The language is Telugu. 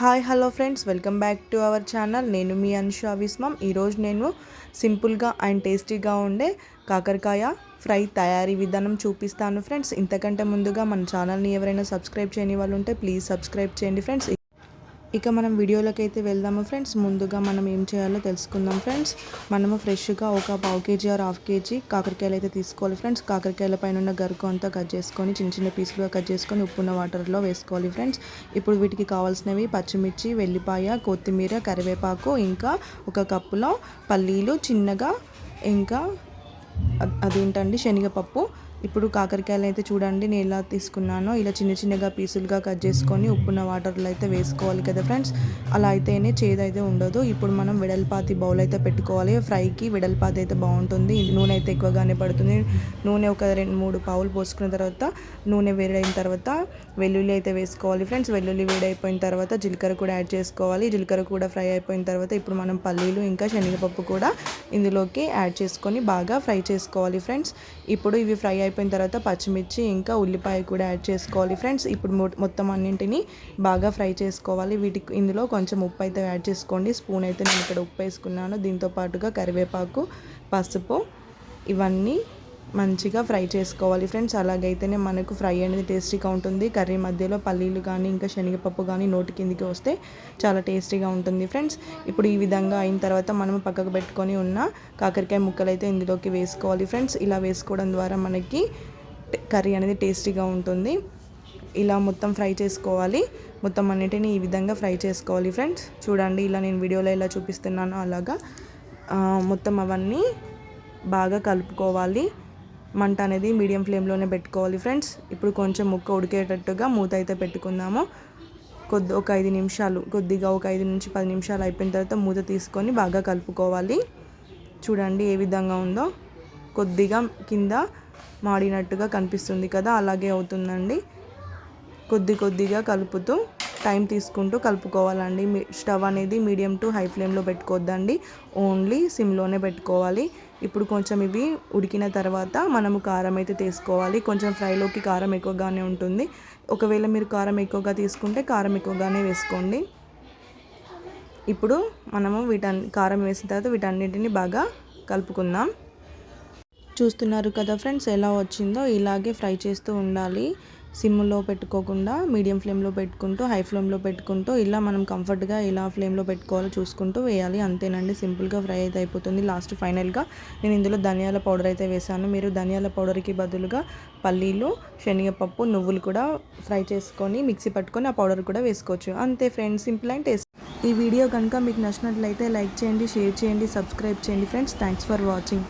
Hi hello friends. Welcome back to our channel. నేను మీ అనుష విస్మం ఈరోజు నేను సింపుల్గా అండ్ టేస్టీగా ఉండే కాకరకాయ ఫ్రై తయారీ విధానం చూపిస్తాను ఫ్రెండ్స్. ఇంతకంటే ముందుగా మన ఛానల్ని ఎవరైనా సబ్స్క్రైబ్ చేయని వాళ్ళు ఉంటే ప్లీజ్ సబ్స్క్రైబ్ చేయండి ఫ్రెండ్స్. ఇక మనం వీడియోలోకి అయితే వెళ్దాము ఫ్రెండ్స్. ముందుగా మనం ఏం చేయాలో తెలుసుకుందాం ఫ్రెండ్స్. మనము ఫ్రెష్గా ఒక పావు కేజీ ఆర్ హాఫ్ కేజీ కాకరకాయలు అయితే తీసుకోవాలి ఫ్రెండ్స్. కాకరకాయల పైన ఉన్న గరుకు అంతా కట్ చేసుకొని చిన్న చిన్న పీసులుగా కట్ చేసుకొని ఉప్పున్న వాటర్లో వేసుకోవాలి ఫ్రెండ్స్. ఇప్పుడు వీటికి కావాల్సినవి పచ్చిమిర్చి వెల్లిపాయ కొత్తిమీర కరివేపాకు ఇంకా ఒక కప్పులో పల్లీలు చిన్నగా ఇంకా అదేంటండి? శనగపప్పు ఇప్పుడు కాకరకాయలు అయితే చూడండి నేను ఎలా తీసుకున్నానో. ఇలా చిన్న చిన్నగా పీసులుగా కట్ చేసుకొని ఉప్పున్న వాటర్లో అయితే వేసుకోవాలి కదా ఫ్రెండ్స్. అలా అయితేనే చేదు అయితే ఉండదు. ఇప్పుడు మనం వెడల్పాతి బౌల్ అయితే పెట్టుకోవాలి. ఫ్రైకి వెడల్పాతి అయితే బాగుంటుంది. నూనె అయితే ఎక్కువగానే పడుతుంది. నూనె ఒక రెండు మూడు పావులు పోసుకున్న తర్వాత నూనె వేడైన తర్వాత వెల్లుల్లి అయితే వేసుకోవాలి ఫ్రెండ్స్. వెల్లుల్లి వేడైపోయిన తర్వాత జీలకర్ర కూడా యాడ్ చేసుకోవాలి. జీలకర్ర కూడా ఫ్రై అయిపోయిన తర్వాత ఇప్పుడు మనం పల్లీలు ఇంకా శనగపప్పు కూడా ఇందులోకి యాడ్ చేసుకొని బాగా ఫ్రై చేసుకోవాలి ఫ్రెండ్స్. ఇప్పుడు ఇవి ఫ్రై అయిపోయిన తర్వాత పచ్చిమిర్చి ఇంకా ఉల్లిపాయ కూడా యాడ్ చేసుకోవాలి. ఫ్రెండ్స్ ఇప్పుడు మొత్తం అన్నింటినీ బాగా ఫ్రై చేసుకోవాలి. వీటికి ఇందులో కొంచెం ఉప్పు అయితే యాడ్ చేసుకోండి. స్పూన్ అయితే నేను ఇక్కడ ఉప్పు వేసుకున్నాను. దీంతో పాటుగా కరివేపాకు పసుపు ఇవన్నీ మంచిగా ఫ్రై చేసుకోవాలి ఫ్రెండ్స్. అలాగైతేనే మనకు ఫ్రై అనేది టేస్టీగా ఉంటుంది. కర్రీ మధ్యలో పల్లీలు కానీ ఇంకా శనగపప్పు కానీ నోటి కిందికి వస్తే చాలా టేస్టీగా ఉంటుంది ఫ్రెండ్స్. ఇప్పుడు ఈ విధంగా అయిన తర్వాత మనం పక్కకు పెట్టుకొని ఉన్న కాకరకాయ ముక్కలు అయితే ఇందులోకి వేసుకోవాలి ఫ్రెండ్స్. ఇలా వేసుకోవడం ద్వారా మనకి కర్రీ అనేది టేస్టీగా ఉంటుంది. ఇలా మొత్తం ఫ్రై చేసుకోవాలి. మొత్తం అన్నిటిని ఈ విధంగా ఫ్రై చేసుకోవాలి ఫ్రెండ్స్. చూడండి ఇలా నేను వీడియోలో ఎలా చూపిస్తున్నాను. అలాగా మొత్తం అవన్నీ బాగా కలుపుకోవాలి. మంట అనేది మీడియం ఫ్లేమ్లోనే పెట్టుకోవాలి ఫ్రెండ్స్. ఇప్పుడు కొంచెం ముక్క ఉడికేటట్టుగా మూత అయితే పెట్టుకుందాము. కొద్ది ఒక ఐదు నిమిషాలు కొద్దిగా ఒక ఐదు నుంచి పది నిమిషాలు అయిపోయిన తర్వాత మూత తీసుకొని బాగా కలుపుకోవాలి. చూడండి ఏ విధంగా ఉందో. కొద్దిగా కింద మాడినట్టుగా కనిపిస్తుంది కదా అలాగే అవుతుందండి. కొద్ది కొద్దిగా కలుపుతూ టైం తీసుకుంటూ కలుపుకోవాలండి. స్టవ్ అనేది మీడియం టు హై ఫ్లేమ్లో పెట్టుకోవద్దండి. ఓన్లీ సిమ్లోనే పెట్టుకోవాలి. ఇప్పుడు కొంచెం ఇవి ఉడికిన తర్వాత మనము కారం అయితే తీసుకోవాలి. కొంచెం ఫ్రైలోకి కారం ఎక్కువగానే ఉంటుంది. ఒకవేళ మీరు కారం ఎక్కువగా తీసుకుంటే కారం ఎక్కువగానే వేసుకోండి. ఇప్పుడు మనము వీటన్ కారం వేసిన తర్వాత వీటన్నిటిని బాగా కలుపుకుందాం. చూస్తున్నారు కదా ఫ్రెండ్స్ ఎలా వచ్చిందో ఇలాగే ఫ్రై చేస్తూ ఉండాలి. సిమ్లో పెట్టుకోకుండా మీడియం ఫ్లేమ్లో పెట్టుకుంటూ హై ఫ్లేమ్లో పెట్టుకుంటూ ఇలా మనం కంఫర్ట్గా ఇలా ఫ్లేమ్లో పెట్టుకోవాలో చూసుకుంటూ వేయాలి. అంతేనండి సింపుల్గా ఫ్రై అయితే అయిపోతుంది. లాస్ట్ ఫైనల్గా నేను ఇందులో ధనియాల పౌడర్ అయితే వేసాను మీరు ధనియాల పౌడర్కి బదులుగా పల్లీలు శనగపప్పు నువ్వులు కూడా ఫ్రై చేసుకొని మిక్సీ పట్టుకొని ఆ పౌడర్ కూడా వేసుకోవచ్చు. అంతే ఫ్రెండ్స్ సింపుల్ అండ్ టేస్ట్. ఈ వీడియో కనుక మీకు నచ్చినట్లయితే లైక్ చేయండి షేర్ చేయండి సబ్స్క్రైబ్ చేయండి ఫ్రెండ్స్. Thanks for watching.